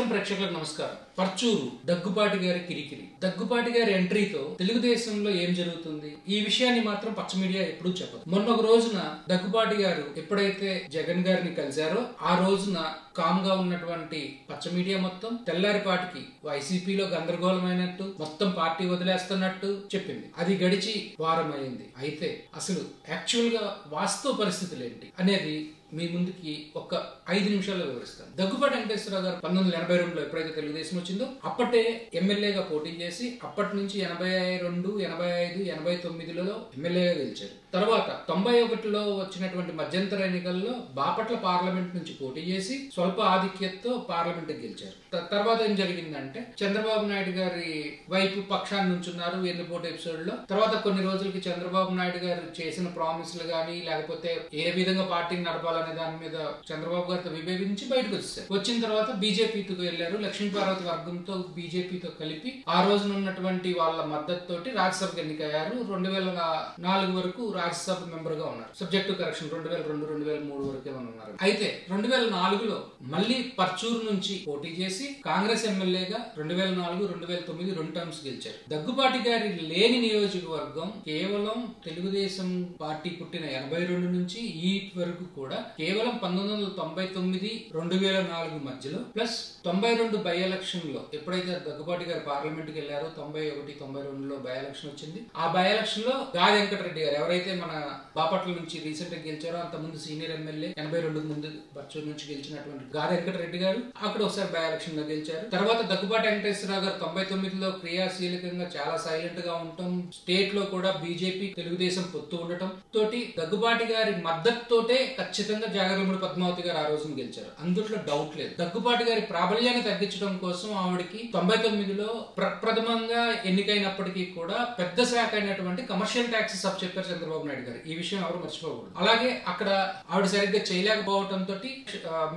విస్తరం ప్రేక్షకులకు నమస్కారం. పర్చూరు దగ్గుపాటి గారి కిరికిరి. దగ్గుపాటి గారి ఎంట్రీతో తెలుగుదేశంలో ఏం జరుగుతుంది? ఈ విషయాన్ని మాత్రం పచ్చ మీడియా ఎప్పుడూ చెప్పదు. మొన్న ఒక రోజున దగ్గుపాటి గారు ఎప్పుడైతే జగన్ గారిని కలిశారో ఆ రోజున కామ్గా ఉన్నటువంటి పచ్చ మీడియా మొత్తం తెల్లారిపాటికి వైసీపీలో గందరగోళమైనట్టు మొత్తం పార్టీ వదిలేస్తున్నట్టు చెప్పింది. అది గడిచి వారం అయింది అయితే అసలు యాక్చువల్గా వాస్తవ పరిస్థితులు ఏంటి అనేది మీ ముందుకి ఒక ఐదు నిమిషాల్లో వివరిస్తాను. దగ్గుబాటి వెంకటేశ్వరరావు గారు పంతొమ్మిది వందల ఎనభై రెండులో ఎప్పుడైతే తెలుగుదేశం వచ్చిందో అప్పటే ఎమ్మెల్యేగా పోటీ చేసి అప్పటి నుంచి ఎనభై రెండు ఎనభై ఐదు ఎనభై తొమ్మిదిలలో ఎమ్మెల్యేగా గెలిచారు తర్వాత తొంభై ఒకటిలో వచ్చినటువంటి మధ్యంతర ఎన్నికల్లో బాపట్ల పార్లమెంట్ నుంచి పోటీ చేసి స్వల్ప ఆధిక్యతతో పార్లమెంట్ గెలిచారు. తర్వాత ఏం జరిగిందంటే చంద్రబాబు నాయుడు గారి వైపు పక్షాన్ని నుంచున్నారు ఎన్నుపోటు ఎపిసోడ్లో. తర్వాత కొన్ని రోజులకి చంద్రబాబు నాయుడు గారు చేసిన ప్రామిస్లు గానీ లేకపోతే ఏ విధంగా పార్టీని నడపాలనే దాని మీద చంద్రబాబు గారితో విభేదించి బయటకు వచ్చేసారు. వచ్చిన తర్వాత బీజేపీతో వెళ్ళారు. లక్ష్మీపార్వతి వర్గంతో బీజేపీతో కలిపి ఆ రోజున ఉన్నటువంటి వాళ్ళ మద్దతు తోటి రాజ్యసభకు ఎన్నికయ్యారు. రెండు వేల నాలుగు వరకు రాజ్యసభ మెంబర్గా ఉన్నారు సబ్జెక్టు కరెక్షన్ రెండు వేల రెండు రెండు వేల మూడు వరకు ఏమన్నా ఉన్నారు. అయితే రెండు వేల నాలుగులో మళ్ళీ పర్చూరు నుంచి పోటీ చేసి కాంగ్రెస్ ఎమ్మెల్యేగా రెండు వేల నాలుగు రెండు వేల తొమ్మిది రెండు టర్మ్స్ గెలిచారు. దగ్గుబాటి గారి లేని నియోజకవర్గం కేవలం తెలుగుదేశం పార్టీ పుట్టిన ఎనభై రెండు నుంచి ఈ వరకు కూడా కేవలం పంతొమ్మిది వందల తొంభై తొమ్మిది రెండు వేల నాలుగు మధ్యలో ప్లస్ తొంభై రెండు బై ఎలక్షన్లో ఎప్పుడైతే దగ్గుబాటి గారు పార్లమెంట్కి వెళ్ళారో తొంభై ఒకటి తొంభై రెండులో బై ఎలక్షన్ వచ్చింది. ఆ బై ఎలక్షన్లో గాది వెంకటరెడ్డి గారు ఎవరైతే మన బాపట్ల నుంచి రీసెంట్గా గెలిచారో అంత ముందు సీనియర్ ఎమ్మెల్యే ఎనభై రెండు ముందు బచ్చూరు నుంచి గెలిచినటువంటి గాది వెంకటరెడ్డి గారు అక్కడ ఒకసారి బై ఎలక్షన్ లో గెలిచారు. తర్వాత దగ్గుబాటి వెంకటేశ్వరరావు గారు తొంభై తొమ్మిదిలో క్రియాశీలకంగా చాలా సైలెంట్గా ఉండటం స్టేట్లో కూడా బీజేపీ తెలుగుదేశం పొత్తు ఉండటం. తోటి దగ్గుబాటి గారి మద్దతు తోటే ఖచ్చితంగా జాగరముడి పద్మావతి గారు ఆ రోజున గెలిచారు. అందుట్లో డౌట్ లేదు. దగ్గుబాటి గారి ప్రాబల్యాన్ని తగ్గించడం కోసం ఆవిడకి తొంభై తొమ్మిదిలో ప్రప్రథమంగా ఎన్నికైనప్పటికీ కూడా పెద్ద శాఖ అయినటువంటి కమర్షియల్ ట్యాక్సెస్ అప్ చెప్పారు చంద్రబాబు నాయుడు గారు. ఈ విషయం ఎవరు మర్చిపోకూడదు. అలాగే అక్కడ ఆవిడ సరిగ్గా చేయలేకపోవడం తోటి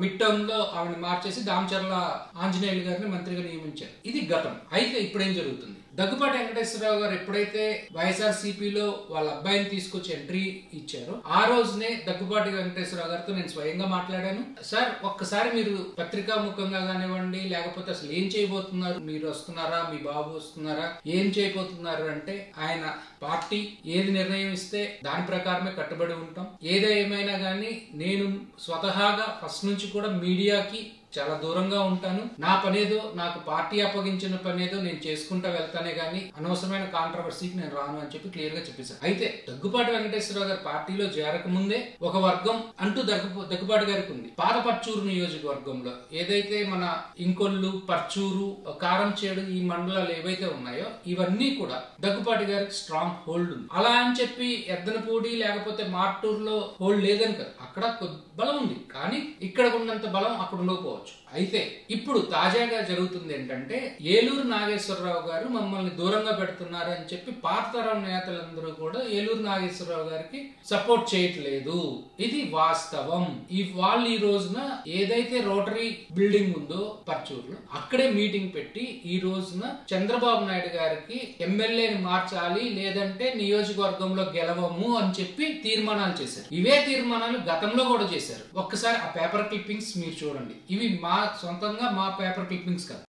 మిడ్ టర్మ్లో ఆవిడ మార్చేసి దామచర్ల ఆంజనేయులు గారిని మంత్రిగా నియమించారు. ఇది గతం. అయితే ఇప్పుడేం జరుగుతుంది? దగ్గుపాటి వెంకటేశ్వరరావు గారు ఎప్పుడైతే వైఎస్ఆర్ సిపిలో వాళ్ళ అబ్బాయిని తీసుకొచ్చి ఎంట్రీ ఇచ్చారో ఆ రోజునే దగ్గుపాటి వెంకటేశ్వరరావు గారితో నేను స్వయంగా మాట్లాడాను. సార్ ఒక్కసారి మీరు పత్రికా ముఖంగా కానివ్వండి లేకపోతే అసలు ఏం చేయబోతున్నారు? మీరు వస్తున్నారా? మీ బాబు వస్తున్నారా? ఏం చేయబోతున్నారు? అంటే ఆయన పార్టీ ఏది నిర్ణయం ఇస్తే దాని ప్రకారమే కట్టుబడి ఉంటాం. ఏదేమైనా కానీ నేను స్వతహాగా ఫస్ట్ నుంచి కూడా మీడియాకి చాలా దూరంగా ఉంటాను. నా పనేదో నాకు పార్టీ అప్పగించిన పనేదో నేను చేసుకుంటా వెళ్తానే కానీ అనవసరమైన కాంట్రవర్సీకి నేను రాను అని చెప్పి క్లియర్గా చెప్పేశాను అయితే దగ్గుపాటి వెంకటేశ్వరరావు గారి పార్టీలో చేరక ముందే ఒక వర్గం అంటూ దగ్గు దగ్గుపాటి గారికి ఉంది. పాదపర్చూరు నియోజకవర్గంలో ఏదైతే మన ఇంకొల్లు పర్చూరు కారంచేడు ఈ మండలాలు ఏవైతే ఉన్నాయో ఇవన్నీ కూడా దగ్గుపాటి గారికి స్ట్రాంగ్ హోల్డ్ ఉంది. అలా అని చెప్పి ఎద్దనపూడి లేకపోతే మార్టూరులో హోల్డ్ లేదని కాదు. అక్కడ కొద్ది బలం ఉంది. కానీ ఇక్కడ ఉన్నంత బలం అక్కడ ఉండకపోవచ్చు. అయితే ఇప్పుడు తాజాగా జరుగుతుంది ఏంటంటే ఏలూరు నాగేశ్వరరావు గారు మమ్మల్ని దూరంగా పెడుతున్నారు అని చెప్పి పాత తరం నేతలందరూ కూడా ఏలూరు నాగేశ్వరరావు గారికి సపోర్ట్ చేయట్లేదు. ఇది వాస్తవం. ఈ వాళ్ళు ఈ రోజున ఏదైతే రోటరీ బిల్డింగ్ ఉందో పర్చూరులో అక్కడే మీటింగ్ పెట్టి ఈ రోజున చంద్రబాబు నాయుడు గారికి ఎమ్మెల్యేని మార్చాలి లేదంటే నియోజకవర్గంలో గెలవము అని చెప్పి తీర్మానాలు చేశారు. ఇవే తీర్మానాలు గతంలో కూడా చేశారు. ఒక్కసారి ఆ పేపర్ క్లిప్పింగ్స్ మీరు చూడండి. ఇవి మా సొంతంగా మా పేపర్ క్లిప్పింగ్స్ కాదు.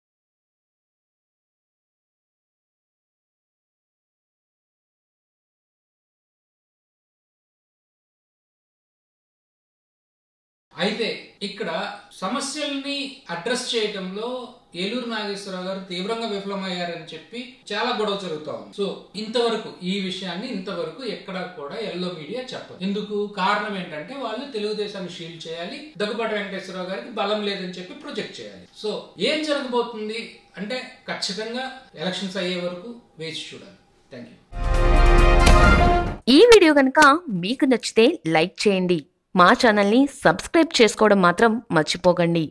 అయితే ఇక్కడ సమస్యల్ని అడ్రస్ చేయటంలో ఏలూరు నాగేశ్వరరావు గారు తీవ్రంగా విఫలమయ్యారని చెప్పి చాలా గొడవ జరుగుతా ఉంది. సో ఇంతవరకు ఈ విషయాన్ని ఇంతవరకు ఎక్కడ కూడా ఎల్లో మీడియా చెప్పదు. ఎందుకు? కారణం ఏంటంటే వాళ్ళు తెలుగుదేశాన్ని షీల్డ్ చేయాలి దగ్గుబాటి వెంకటేశ్వరరావు గారికి బలం లేదని చెప్పి ప్రొజెక్ట్ చేయాలి. సో ఏం జరగబోతుంది అంటే ఖచ్చితంగా ఎలక్షన్స్ అయ్యే వరకు వేచి చూడాలి. Thank you. ఈ వీడియో కనుక మీకు నచ్చితే లైక్ చేయండి. మా ఛానల్ని సబ్స్క్రైబ్ చేసుకోవడం మాత్రం మర్చిపోకండి.